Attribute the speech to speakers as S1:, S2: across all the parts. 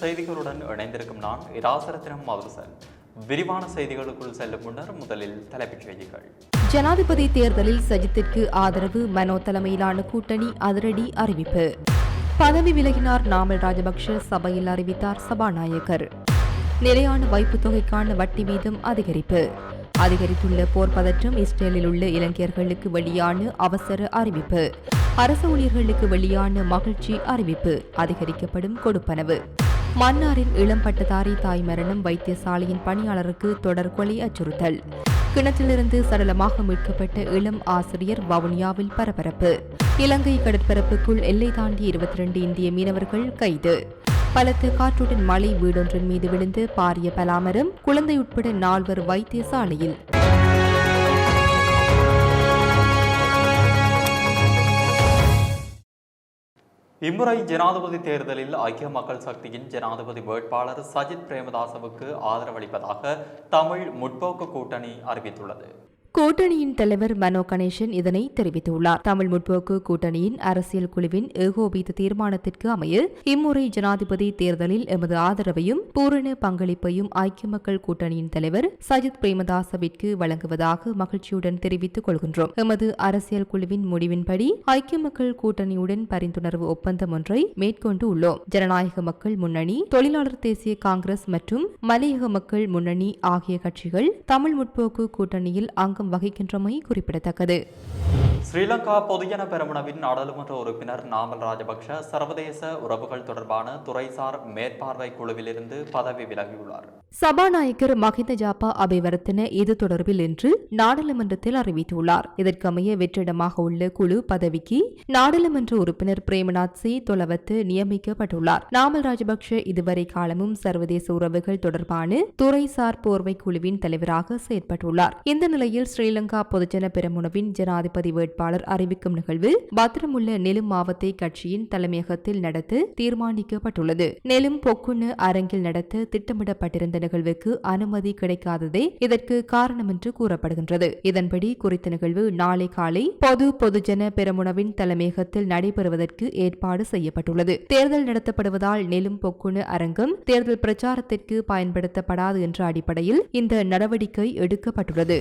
S1: செய்திகளுடன் இணைந்திருக்கும் நான் இராசரத்தினம் மதுசன். விரிவான செய்திகளுக்குள் செல்லும் முன்னர் முதலில் தலைப்புச் செய்திகள்.
S2: ஜனாதிபதி தேர்தலில் சஜித்திற்கு ஆதரவு மனோ தலைமையிலான கூட்டணி அதிரடி அறிவிப்பு. பதவி விலகினார் நாமல் ராஜபக்ஷ சபையில் அறிவித்தார் சபாநாயகர். நிலையான வைப்பு தொகைக்கான வட்டி வீதம் அதிகரிப்பு. அதிகரித்துள்ள போர் பதற்றம் இஸ்ரேலில் உள்ள இலங்கையர்களுக்கு வெளியான அவசர அறிவிப்பு. அரசு ஊழியர்களுக்கு வெளியான மகிழ்ச்சி அறிவிப்பு. அதிகரிக்கப்படும் கொடுப்பனவு. மன்னாரின் இளம் பட்டதாரி தாய் மரணம் வைத்தியசாலையின் பணியாளருக்கு தொடர் கொலை அச்சுறுத்தல். கிணற்றிலிருந்து சடலமாக மீட்கப்பட்ட இளம் ஆசிரியர் வவுனியாவில் பரபரப்பு. இலங்கை கடற்பரப்புக்குள் எல்லை தாண்டி இருபத்தி ரெண்டு இந்திய மீனவர்கள் கைது. பலத்த காற்றுடன் மழை வீடொன்றின் மீது விழுந்து பாரிய பலாமரம் குழந்தை உட்பட நால்வர் வைத்தியசாலையில்.
S1: இம்முறை ஜனாதிபதி தேர்தலில் ஐக்கிய மக்கள் சக்தியின் ஜனாதிபதி வேட்பாளர் சஜித் பிரேமதாசவுக்கு ஆதரவளிப்பதாக தமிழ் முற்போக்கு கூட்டணி அறிவித்துள்ளது.
S2: கூட்டணியின் தலைவர் மனோ கணேசன் இதனை தெரிவித்துள்ளார். தமிழ் முற்போக்கு கூட்டணியின் அரசியல் குழுவின் ஏகோபித்த தீர்மானத்திற்கு அமைய இம்முறை ஜனாதிபதி தேர்தலில் எமது ஆதரவையும் பூரண பங்களிப்பையும் ஐக்கிய மக்கள் கூட்டணியின் தலைவர் சஜித் பிரேமதாசவிற்கு வழங்குவதாக மகிழ்ச்சியுடன் தெரிவித்துக் கொள்கின்றோம். எமது அரசியல் குழுவின் முடிவின்படி ஐக்கிய மக்கள் கூட்டணியுடன் பரிந்துணர்வு ஒப்பந்தம் ஒன்றை மேற்கொண்டு உள்ளோம். ஜனநாயக மக்கள் முன்னணி தொழிலாளர் தேசிய காங்கிரஸ் மற்றும் மலையக மக்கள் முன்னணி ஆகிய கட்சிகள் தமிழ் முற்போக்கு கூட்டணியில் அங்கம் வகிக்கின்றமை குறிப்பிடத்தக்கது.
S1: ஸ்ரீலங்கா பொதுஜன பெரமுனவின் நாடாளுமன்ற உறுப்பினர் நாமல் ராஜபக்ஷ சர்வதேச உறவுகள் தொடர்பான துறைசார் மேற்பார்வை குழுவிலிருந்து பதவி விலகியுள்ளார்.
S2: சபாநாயகர் மஹிந்த ஜாப்பா அபிவர்த்தன இது தொடர்பில் இன்று நாடாளுமன்றத்தில் அறிவித்துள்ளார். இதற்கமைய வெற்றிடமாக உள்ள குழு பதவிக்கு நாடாளுமன்ற உறுப்பினர் பிரேமநாத் சி தொலவத்து நியமிக்கப்பட்டுள்ளார். நாமல் ராஜபக்ஷ இதுவரை காலமும் சர்வதேச உறவுகள் தொடர்பான துறைசார் போர்வை குழுவின் தலைவராக செயற்பட்டுள்ளார். இந்த நிலையில் ஸ்ரீலங்கா பொதுஜன பெரமுனவின் ஜனாதிபதி வேட்பாளர் அறிவிக்கும் நிகழ்வு பத்திரமுள்ள நெலும் மாவத்தை கட்சியின் தலைமையகத்தில் நடத்த தீர்மானிக்கப்பட்டுள்ளது. நெலும் பொக்குன்னு அரங்கில் நடத்த திட்டமிடப்பட்டிருந்த நிகழ்வுக்கு அனுமதி கிடைக்காததே இதற்கு காரணம் என்று கூறப்படுகின்றது. இதன்படி குறித்த நிகழ்வு நாளை காலை பொது பொதுஜன பெருமுனவின் தலைமையகத்தில் நடைபெறுவதற்கு ஏற்பாடு செய்யப்பட்டுள்ளது. தேர்தல் நடத்தப்படுவதால் நெலும் பொக்குன்னு அரங்கம் தேர்தல் பிரச்சாரத்திற்கு பயன்படுத்தப்படாது என்ற அடிப்படையில் இந்த நடவடிக்கை எடுக்கப்பட்டுள்ளது.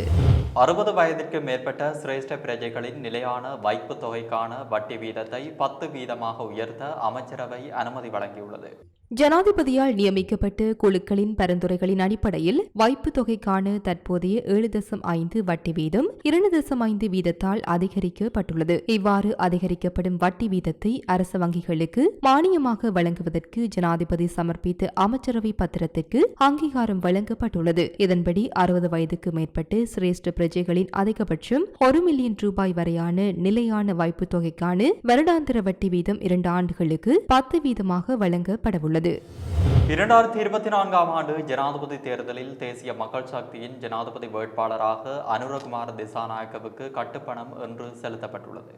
S1: அறுபது வயதிற்கு மேற்பட்ட சிரேஷ்ட பிரஜைகளின் நிலையான வைப்பு தொகைக்கான வட்டி வீதத்தை பத்து வீதமாக உயர்த்த அமைச்சரவை அனுமதி வழங்கியுள்ளது.
S2: ஜனாதிபதியால் நியமிக்கப்பட்டு குழுக்களின் பரிந்துரைகளின் அடிப்படையில் வைப்பு தொகைக்கான தற்போதைய ஏழு தசம் ஐந்து வட்டி வீதம் இரண்டு தசம் ஐந்து வீதத்தால் அதிகரிக்கப்பட்டுள்ளது. இவ்வாறு அதிகரிக்கப்படும் வட்டி வீதத்தை அரசு வங்கிகளுக்கு மானியமாக வழங்குவதற்கு ஜனாதிபதி சமர்ப்பித்த அமைச்சரவை பத்திரத்திற்கு அங்கீகாரம் வழங்கப்பட்டுள்ளது. இதன்படி அறுபது வயதுக்கு மேற்பட்டு சிரேஷ்ட பிரஜைகளின் அதிகபட்சம் ஒரு மில்லியன் ரூபாய் வரை வரையான நிலையான வாய்ப்பு தொகைக்கான வருடாந்திர வட்டி வீதம் இரண்டு ஆண்டுகளுக்கு பத்து வீதமாக வழங்கப்படவுள்ளது.
S1: இரண்டாயிரத்தி இருபத்தி நான்காம் ஆண்டு ஜனாதிபதி தேர்தலில் தேசிய மக்கள் சக்தியின் ஜனாதிபதி வேட்பாளராக அனுரகுமார் திசாநாயக்கவுக்கு கட்டுப்பணம் என்று செலுத்தப்பட்டுள்ளது.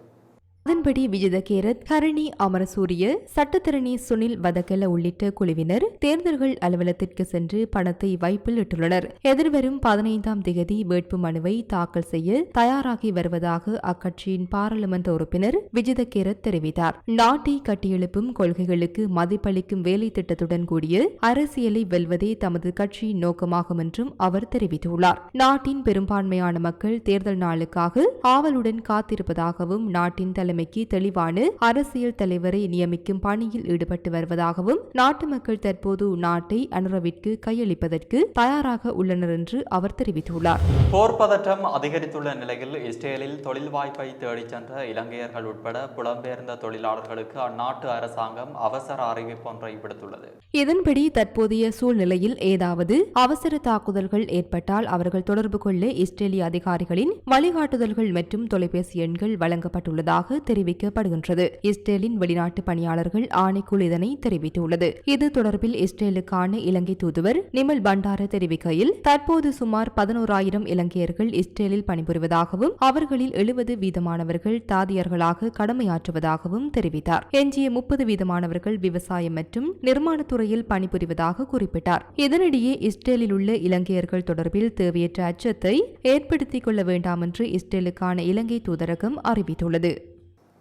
S2: அதன்படி விஜித கேரத் ஹரணி அமரசூரிய சட்டத்தரணி சுனில் வதகல உள்ளிட்ட குழுவினர் தேர்தல்கள் அலுவலகத்திற்கு சென்று பணத்தை வைப்பில் இட்டுள்ளனர். எதிர்வரும் பதினைந்தாம் திகதி வேட்பு மனுவை தாக்கல் செய்ய தயாராகி வருவதாக அக்கட்சியின் பாராளுமன்ற உறுப்பினர் விஜித கேரத் தெரிவித்தார். நாட்டை கட்டியெழுப்பும் கொள்கைகளுக்கு மதிப்பளிக்கும் வேலை திட்டத்துடன் கூடிய அரசியலை வெல்வதே தமது கட்சியின் நோக்கமாகும் என்றும் அவர் தெரிவித்துள்ளார். நாட்டின் பெரும்பான்மையான மக்கள் தேர்தல் நாளுக்காக ஆவலுடன் காத்திருப்பதாகவும் நாட்டின் தலைமைக்கு தெளிவான அரசியல் தலைவரை நியமிக்கும் பணியில் ஈடுபட்டு வருவதாகவும் நாட்டு மக்கள் தற்போது நாட்டை அனுரவிற்கு கையளிப்பதற்கு தயாராக உள்ளனர் என்று அவர் தெரிவித்துள்ளார்.
S1: போர் பதற்றம் அதிகரித்துள்ள நிலையில் இஸ்ரேலில் தொழில் வாய்ப்பை தேடிச் சென்ற இலங்கையர்கள் உட்பட புலம்பெயர்ந்த தொழிலாளர்களுக்கு அந்நாட்டு அரசாங்கம் அவசர அறிவிப்பு ஒன்றை விடுத்துள்ளது.
S2: இதன்படி தற்போதைய சூழ்நிலையில் ஏதாவது அவசர தாக்குதல்கள் ஏற்பட்டால் அவர்கள் தொடர்பு கொள்ள இஸ்ரேலிய அதிகாரிகளின் வழிகாட்டுதல்கள் மற்றும் தொலைபேசி எண்கள் வழங்கப்பட்டுள்ளதாக தெரிவிக்கப்படுகின்றது. இஸ்ரேலின் வெளிநாட்டு பணியாளர்கள் ஆணைக்குழு இதனை தெரிவித்துள்ளது. இது தொடர்பில் இஸ்ரேலுக்கான இலங்கை தூதுவர் நிமல் பண்டார தெரிவிக்கையில் தற்போது சுமார் பதினோராயிரம் இலங்கையர்கள் இஸ்ரேலில் பணிபுரிவதாகவும் அவர்களில் எழுபது வீதமானவர்கள் தாதியர்களாக கடமையாற்றுவதாகவும் தெரிவித்தார். எஞ்சிய முப்பது வீதமானவர்கள் விவசாயம் மற்றும் நிர்மாணத்துறையில் பணிபுரிவதாக குறிப்பிட்டார். இதனிடையே இஸ்ரேலில் உள்ள இலங்கையர்கள் தொடர்பில் தேவையற்ற அச்சத்தை ஏற்படுத்திக் கொள்ள வேண்டாம் என்று இஸ்ரேலுக்கான இலங்கை தூதரகம் அறிவித்துள்ளது.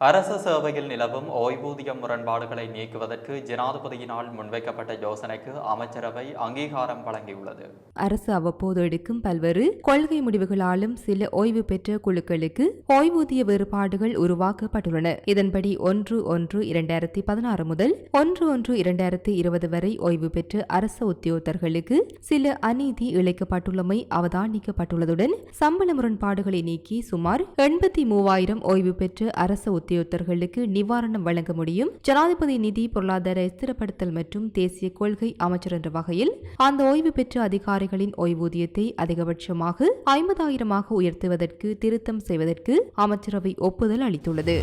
S1: அரச சேவையில் நிலவும் ஓய்வூதிய முரண்பாடுகளை நீக்குவதற்கு ஜனாதிபதியினால் முன்வைக்கப்பட்ட யோசனைக்கு அமைச்சரவை அங்கீகாரம் வழங்கியுள்ளது.
S2: அரசு அவ்வப்போது எடுக்கும் பல்வேறு கொள்கை முடிவுகளாலும் சில ஓய்வு பெற்ற குழுக்களுக்கு ஓய்வூதிய வேறுபாடுகள் உருவாக்கப்பட்டுள்ளன. இதன்படி ஒன்று ஒன்று இரண்டாயிரத்தி பதினாறு முதல் ஒன்று ஒன்று இரண்டாயிரத்தி இருபது வரை ஓய்வு பெற்ற அரச உத்தியோகத்தர்களுக்கு சில அநீதி இழைக்கப்பட்டுள்ளமை அவதானிக்கப்பட்டுள்ளதுடன் சம்பள முரண்பாடுகளை நீக்கி சுமார் எண்பத்தி மூவாயிரம் ஓய்வு பெற்ற அரச உத்தியோகத்தர்களுக்கு நிவாரணம் வழங்க முடியும். ஜனாதிபதி நிதி பொருளாதார ஸ்திரப்படுத்தல் மற்றும் தேசிய கொள்கை அமைச்சர் என்ற வகையில் அந்த ஓய்வு பெற்ற அதிகாரிகளின் ஓய்வூதியத்தை அதிகபட்சமாக ஐம்பதாயிரமாக உயர்த்துவதற்கு திருத்தம் செய்வதற்கு அமைச்சரவை ஒப்புதல் அளித்துள்ளது.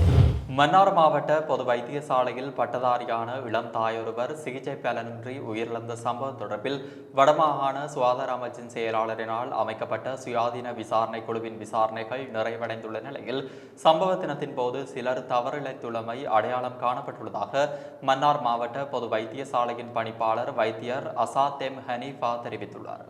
S1: மன்னார் மாவட்ட பொது வைத்தியசாலையில் பட்டதாரியான இளம் தாயொருவர் சிகிச்சை பலனின்றி உயிரிழந்த சம்பவம் தொடர்பில் வடமாகாண சுகாதார அமைச்சின் செயலாளரினால் அமைக்கப்பட்ட சுயாதீன விசாரணை குழுவின் விசாரணைகள் நிறைவடைந்துள்ள நிலையில் சம்பவ தினத்தின் போது சிலர் தவறிழைத்துள்ளமை அடையாளம் காணப்பட்டுள்ளதாக மன்னார் மாவட்ட பொது வைத்தியசாலையின் பணிப்பாளர் வைத்தியர் அசாத்தெம் ஹனீஃபா தெரிவித்துள்ளார்.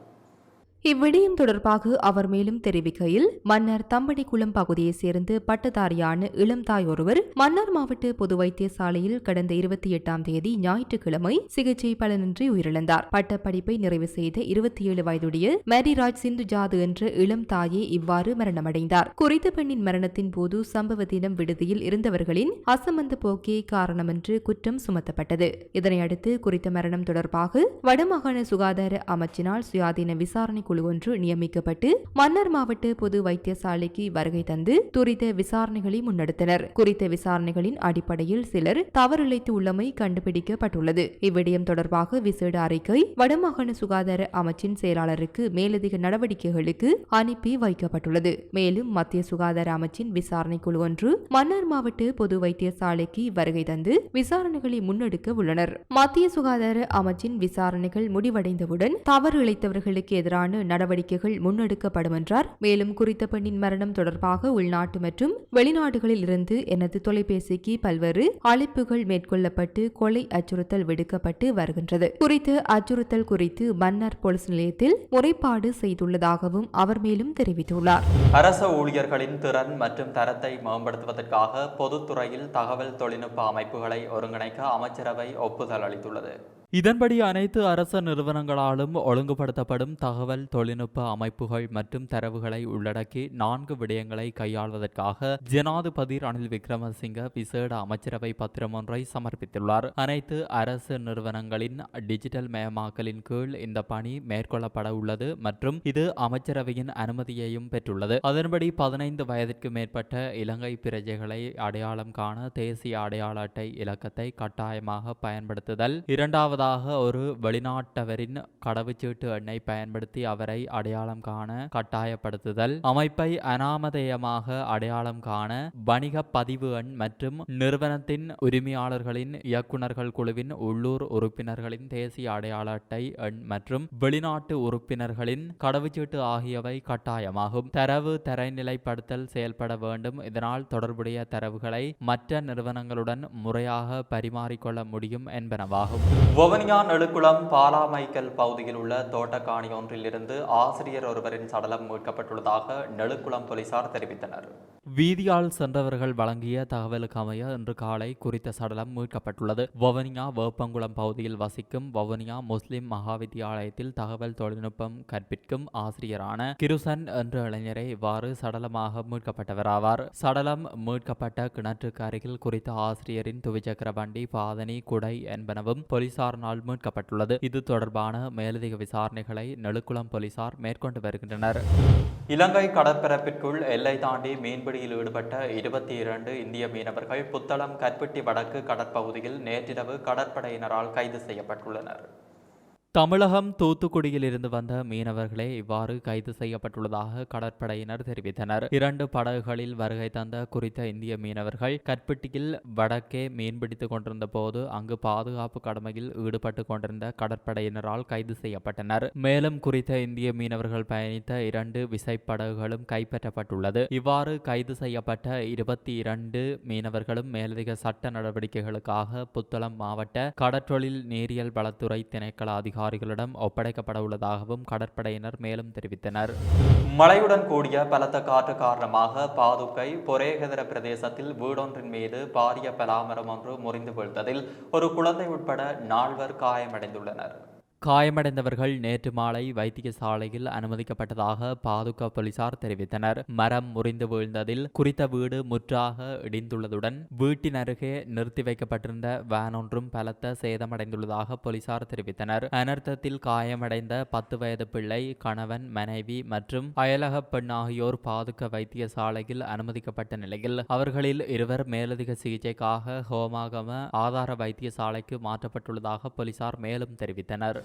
S2: இவ்விடயம் தொடர்பாக அவர் மேலும் தெரிவிக்கையில் மன்னர் தம்படிக்குளம் பகுதியைச் சேர்ந்து பட்டதாரியான இளம் தாய் ஒருவர் மன்னார் மாவட்ட பொது வைத்தியசாலையில் கடந்த இருபத்தி எட்டாம் தேதி ஞாயிற்றுக்கிழமை சிகிச்சை பலனின்றி உயிரிழந்தார். பட்டப்படிப்பை நிறைவு செய்த இருபத்தி ஏழு வயதுடைய மேரிராஜ் சிந்து ஜாது என்ற இளம் தாயே இவ்வாறு மரணமடைந்தார். குறித்த பெண்ணின் மரணத்தின் போது சம்பவ தினம் விடுதியில் இருந்தவர்களின் அசமந்த போக்கே காரணம் என்று குற்றம் சுமத்தப்பட்டது. இதனையடுத்து குறித்த மரணம் தொடர்பாக வடமாகாண சுகாதார அமைச்சினால் சுயாதீன விசாரணை குழு ஒன்று நியமிக்கப்பட்டு மன்னர் மாவட்ட பொது வைத்தியசாலைக்கு வருகை தந்து துரித விசாரணைகளை முன்னெடுத்தனர். குறித்த விசாரணைகளின் அடிப்படையில் சிலர் தவறிழைத்து உள்ளமை கண்டுபிடிக்கப்பட்டுள்ளது. இவ்விடயம் தொடர்பாக விசேட அறிக்கை வடமாகாண சுகாதார அமைச்சின் செயலாளருக்கு மேலதிக நடவடிக்கைகளுக்கு அனுப்பி வைக்கப்பட்டுள்ளது. மேலும் மத்திய சுகாதார அமைச்சின் விசாரணை குழு ஒன்று மன்னார் மாவட்ட பொது வைத்தியசாலைக்கு வருகை தந்து விசாரணைகளை முன்னெடுக்க உள்ளனர். மத்திய சுகாதார அமைச்சின் விசாரணைகள் முடிவடைந்தவுடன் தவறு இழைத்தவர்களுக்கு எதிரான நடவடிக்கைகள் முன்னெடுக்கப்படும் என்றார் மேலும் குறித்த பெண்ணின் மரணம் தொடர்பாக உள்நாட்டு மற்றும் வெளிநாடுகளில் இருந்து எனது தொலைபேசிக்கு பல்வேறு அழைப்புகள் மேற்கொள்ளப்பட்டு கொலை அச்சுறுத்தல் விடுக்கப்பட்டு வருகின்றது. குறித்த அச்சுறுத்தல் குறித்து மன்னார் போலீஸ் நிலையத்தில் முறைப்பாடு செய்துள்ளதாகவும் அவர் மேலும் தெரிவித்துள்ளார்.
S1: அரச ஊழியர்களின் திறன் மற்றும் தரத்தை மேம்படுத்துவதற்காக பொதுத்துறையில் தகவல் தொழில்நுட்ப அமைப்புகளை ஒருங்கிணைக்க அமைச்சரவை ஒப்புதல் அளித்துள்ளது. இதன்படி அனைத்து அரச நிறுவனங்களாலும் ஒழுங்குபடுத்தப்படும் தகவல் தொழில்நுட்ப அமைப்புகள் மற்றும் தரவுகளை உள்ளடக்கி நான்கு விடயங்களை கையாள்வதற்காக ஜனாதிபதி ரணில் விக்ரமசிங்க விசேட அமைச்சரவை பத்திரம் ஒன்றை சமர்ப்பித்துள்ளார். அனைத்து அரசு நிறுவனங்களின் டிஜிட்டல் மயமாக்கலின் கீழ் இந்த பணி மேற்கொள்ளப்பட உள்ளது மற்றும் இது அமைச்சரவையின் அனுமதியையும் பெற்றுள்ளது. அதன்படி பதினைந்து வயதிற்கு மேற்பட்ட இலங்கை பிரஜைகளை அடையாளம் காண தேசிய அடையாள அட்டை இலக்கத்தை கட்டாயமாக பயன்படுத்துதல். இரண்டாவது முதலாவதாக ஒரு வெளிநாட்டவரின் கடவுச்சீட்டு எண்ணை பயன்படுத்தி அவரை அடையாளம் காண கட்டாயப்படுத்துதல். அமைப்பை அனாமதேயமாக அடையாளம் காண வணிக பதிவு எண் மற்றும் நிறுவனத்தின் உரிமையாளர்களின் இயக்குநர்கள் குழுவின் உள்ளூர் உறுப்பினர்களின் தேசிய அடையாள அட்டை எண் மற்றும் வெளிநாட்டு உறுப்பினர்களின் கடவுச்சீட்டு ஆகியவை கட்டாயமாகும். தரவு தரைநிலைப்படுத்தல் செயல்பட வேண்டும். இதனால் தொடர்புடைய தரவுகளை மற்ற நிறுவனங்களுடன் முறையாக பரிமாறிக்கொள்ள முடியும் என்பனவாகும். வவுனியா நெடுக்குளம் பாலாமைக்கல் பகுதியில் உள்ள தோட்டக்காணி ஒன்றிலிருந்து ஆசிரியர் ஒருவரின் சடலம் மீட்கப்பட்டுள்ளதாக நெடுக்குளம் போலீசார் தெரிவித்தனர். வீதியால் சென்றவர்கள் வழங்கிய தகவலுக்கு அமைய இன்று காலை குறித்த சடலம் மீட்கப்பட்டுள்ளது. வவுனியா வேப்பங்குளம் பகுதியில் வசிக்கும் வவுனியா முஸ்லிம் மகாவித்தியாலயத்தில் தகவல் தொழில்நுட்பம் கற்பிக்கும் ஆசிரியரான கிருசன் என்ற இளைஞரை இவ்வாறு சடலமாக மீட்கப்பட்டவர் ஆவார் சடலம் மீட்கப்பட்ட கிணற்றுக்கு அருகில் குறித்த ஆசிரியரின் துவிச்சக்கர வண்டி பாதனி குடை என்பனவும் போலீசாரினால் மீட்கப்பட்டுள்ளது. இது தொடர்பான மேலதிக விசாரணைகளை நெழுக்குளம் போலீசார் மேற்கொண்டு வருகின்றனர். இலங்கை கடற்பரப்பிற்குள் எல்லை தாண்டி மீன்பிடி மீன்பிடியில் ஈடுபட்ட இருபத்தி இரண்டு இந்திய மீனவர்கள் புத்தளம் கற்பட்டி வடக்கு கடற்பகுதியில் நேற்றிரவு கடற்படையினரால் கைது செய்யப்பட்டுள்ளனர். தமிழகம் தூத்துக்குடியில் இருந்து வந்த மீனவர்களே இவ்வாறு கைது செய்யப்பட்டுள்ளதாக கடற்படையினர் தெரிவித்தனர். இரண்டு படகுகளில் வருகை தந்த குறித்த இந்திய மீனவர்கள் கற்பட்டியில் வடக்கே மீன்பிடித்துக் கொண்டிருந்த போது அங்கு பாதுகாப்பு கடமையில் ஈடுபட்டு கொண்டிருந்த கடற்படையினரால் கைது செய்யப்பட்டனர். மேலும் குறித்த இந்திய மீனவர்கள் பயணித்த இரண்டு விசைப்படகுகளும் கைப்பற்றப்பட்டுள்ளது. இவ்வாறு கைது செய்யப்பட்ட இருபத்தி இரண்டு மீனவர்களும் மேலதிக சட்ட நடவடிக்கைகளுக்காக புத்தளம் மாவட்ட கடற்றொழில் நீரியல் வளத்துறை திணைக்கள அதிகாரி அதிகாரிகளிடம் ஒப்படைக்கப்பட உள்ளதாகவும் கடற்படையினர் மேலும் தெரிவித்தனர். மழையுடன் கூடிய பலத்த காற்று காரணமாக பாதுக்கை பொரேகதர பிரதேசத்தில் வீடொன்றின் மீது பாரிய பலாமரம் ஒன்று முறிந்து வீழ்த்ததில் ஒரு குழந்தை உட்பட நால்வர் காயமடைந்துள்ளனர். காயமடைந்தவர்கள் நேற்று மாலை வைத்தியசாலையில் அனுமதிக்கப்பட்டதாக பாதுகா போலீசார் தெரிவித்தனர். மரம் முறிந்து வீழ்ந்ததில் குறித்த வீடு முற்றாக இடிந்துள்ளதுடன் வீட்டின் அருகே நிறுத்தி வைக்கப்பட்டிருந்த வேன் ஒன்றும் பலத்த சேதமடைந்துள்ளதாக போலீசார் தெரிவித்தனர். அனர்த்தத்தில் காயமடைந்த பத்து வயது பிள்ளை கணவன் மனைவி மற்றும் அயலக பெண் ஆகியோர் பாதுகா வைத்தியசாலையில் அனுமதிக்கப்பட்ட நிலையில் அவர்களில் இருவர் மேலதிக சிகிச்சைக்காக ஹோமாகம ஆதார வைத்தியசாலைக்கு மாற்றப்பட்டுள்ளதாக போலீசார் மேலும் தெரிவித்தனர்.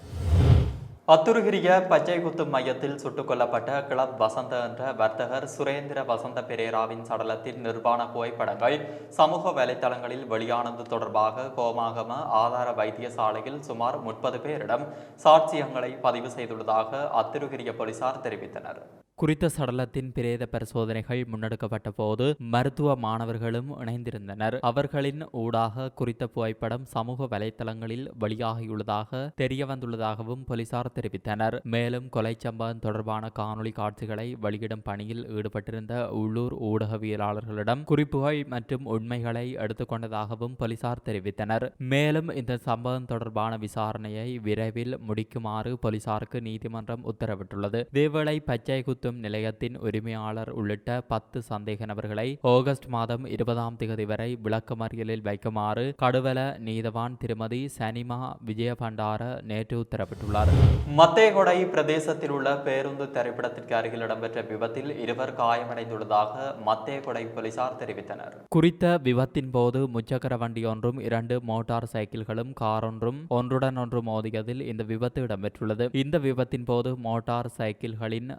S1: அத்துருகிரிய பச்சை குத்து மையத்தில் சுட்டுக் கொல்லப்பட்ட கிளப் வசந்த என்ற வர்த்தகர் சுரேந்திர வசந்த பெரேராவின் சடலத்தின் நிர்வாண புகைப்படங்கள் சமூக வலைத்தளங்களில் வெளியானது தொடர்பாக கோமாகம ஆதார வைத்தியசாலையில் சுமார் முப்பது பேரிடம் சாட்சியங்களை பதிவு செய்துள்ளதாக அத்துருகிரிய போலீசார் தெரிவித்தனர். குறித்த சடலத்தின் பிரேத பரிசோதனைகள் முன்னெடுக்கப்பட்ட போது மருத்துவ மாணவர்களும் இணைந்திருந்தனர். அவர்களின் ஊடாக குறித்த புகைப்படம் சமூக வலைத்தளங்களில் வெளியாகியுள்ளதாக தெரிய வந்துள்ளதாகவும் போலீசார் தெரிவித்தனர். மேலும் கொலை சம்பவம் தொடர்பான காணொளி காட்சிகளை வெளியிடும் பணியில் ஈடுபட்டிருந்த உள்ளூர் ஊடகவியலாளர்களிடம் குறிப்புகள் மற்றும் உண்மைகளை எடுத்துக்கொண்டதாகவும் போலீசார் தெரிவித்தனர். மேலும் இந்த சம்பவம் தொடர்பான விசாரணையை விரைவில் முடிக்குமாறு போலீசாருக்கு நீதிமன்றம் உத்தரவிட்டுள்ளது. இதேவேளை பச்சை குத்தும் நிலையத்தின் உரிமையாளர் உள்ளிட்ட பத்து சந்தேக நபர்களை ஆகஸ்ட் மாதம் இருபதாம் தேதி வரை விளக்கமறியலில் வைக்குமாறு கடுவல நீதவான் திருமதி சனிமா விஜயபண்டார நேற்று உத்தரவிட்டுள்ளார். மத்தேகொடை பிரதேசத்தில் உள்ள பேருந்து திரைப்படத்திற்கு அருகில் இடம்பெற்ற விபத்தில் இருவர் காயமடைந்துள்ளதாக மத்தேகொடை போலீசார் தெரிவித்தனர். குறித்த விபத்தின் போது முச்சக்கர வண்டி ஒன்றும் இரண்டு மோட்டார் சைக்கிள்களும் காரொன்றும் ஒன்றுடன் ஒன்று மோதியதில் இந்த விபத்து இடம்பெற்றுள்ளது. இந்த விபத்தின் போது மோட்டார் சைக்கிள்களின்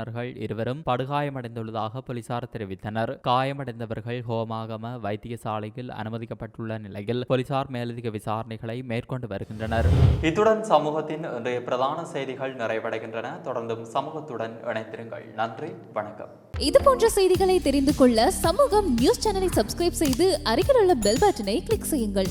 S1: செலுத்தினர்கள் இருவரும் படுகாயமடைந்துள்ளதாக போலீசார் தெரிவித்தனர். காயமடைந்தவர்கள் ஹோமாகம வைத்தியசாலையில் அனுமதிக்கப்பட்டுள்ள நிலையில் போலீசார் மேலதிக விசாரணைகளை மேற்கொண்டு வருகின்றனர். இத்துடன் சமூகத்தின் இன்றைய பிரதான செய்திகள் நிறைவடைகின்றன. தொடர்ந்தும் சமூகத்துடன் இணைத்திருங்கள் நன்றி வணக்கம்.
S3: இது போன்ற செய்திகளை தெரிந்து கொள்ள சமூகம் நியூஸ் சேனலை சப்ஸ்கிரைப் செய்து அருகில் உள்ள பெல் பட்டனை கிளிக் செய்யுங்கள்.